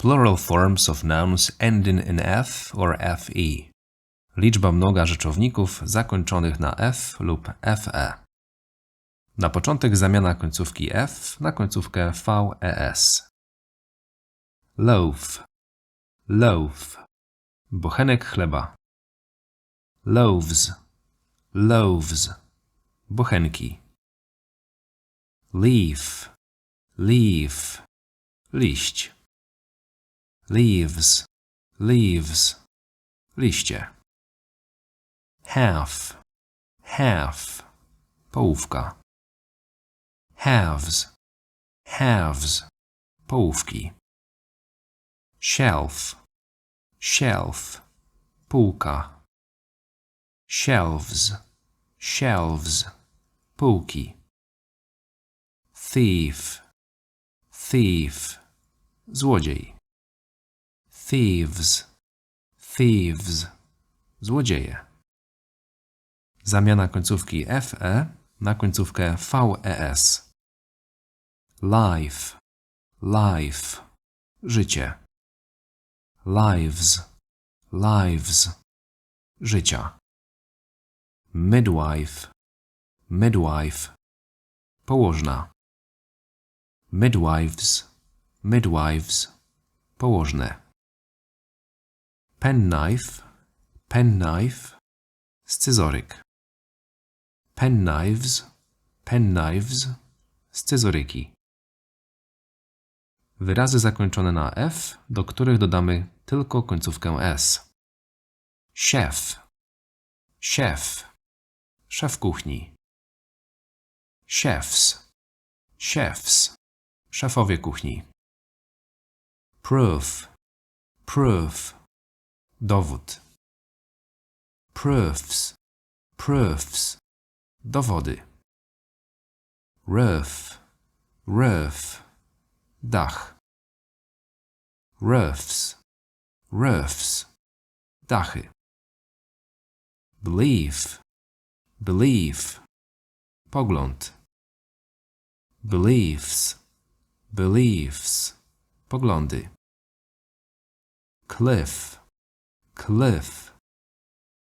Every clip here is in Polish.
Plural forms of nouns ending in f or fe. Liczba mnoga rzeczowników zakończonych na f lub fe. Na początek zamiana końcówki f na końcówkę ves. Loaf. Loaf. Bochenek chleba. Loaves. Loaves. Bochenki. Leaf. Leaf. Liść. Leaves. Leaves. Liście. Half. Half. Połówka. Halves. Halves. Połówki. Shelf. Shelf. Półka. Shelves. Shelves. Półki. Thief. Thief. Złodziej. Thieves. Thieves. Złodzieje. Zamiana końcówki fe na końcówkę ves. Life. Life. Życie. Lives. Lives. Życia. Midwife. Midwife. Położna. Midwives. Midwives. Położne. Penknife. Penknife. Scyzoryk. Penknives. Penknives. Scyzoryki. Wyrazy zakończone na f, do których dodamy tylko końcówkę s. Chef. Chef. Szef kuchni. Chefs. Chefs. Szefowie kuchni. Proof. Proof. Dowód. Proofs. Proofs. Dowody. Roof. Roof. Dach. Roofs. Roofs. Dachy. Believe. Believe. Pogląd. Beliefs. Beliefs. Poglądy. Cliff. Cliff.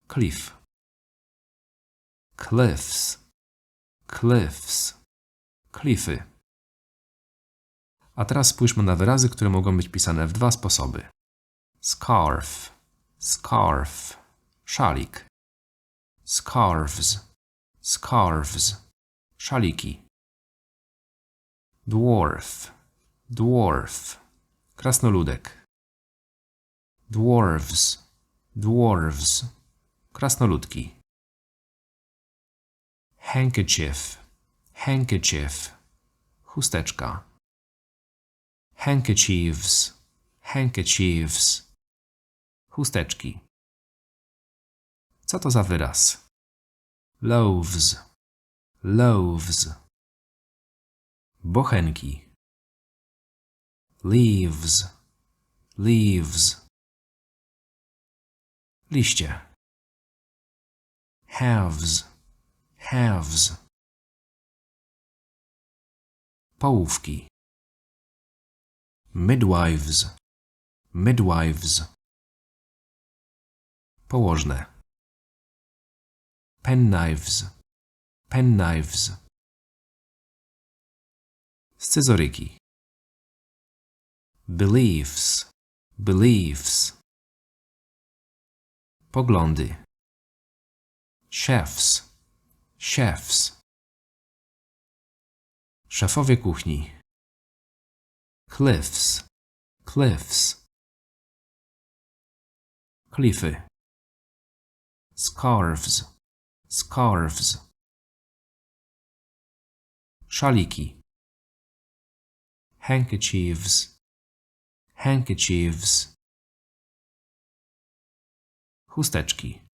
Cliff. Cliffs. Cliffs. Klify. A teraz spójrzmy na wyrazy, które mogą być pisane w dwa sposoby. Scarf. Scarf. Szalik. Scarves. Scarves. Szaliki. Dwarf. Dwarf. Krasnoludek. Dwarves. Dwarves. Krasnoludki. Handkerchief. Handkerchief. Chusteczka. Handkerchiefs. Handkerchiefs. Chusteczki. Co to za wyraz? Loaves. Loaves. Bochenki. Leaves. Leaves. Liście. Halves. Halves. Połówki. Midwives. Midwives. Położne. Penknives. Penknives. Scyzoryki. Beliefs. Beliefs. Poglądy. Chefs. Chefs. Szefowie kuchni. Cliffs. Cliffs. Klify. Scarves. Scarves. Szaliki. Handkerchiefs. Handkerchiefs. Chusteczki.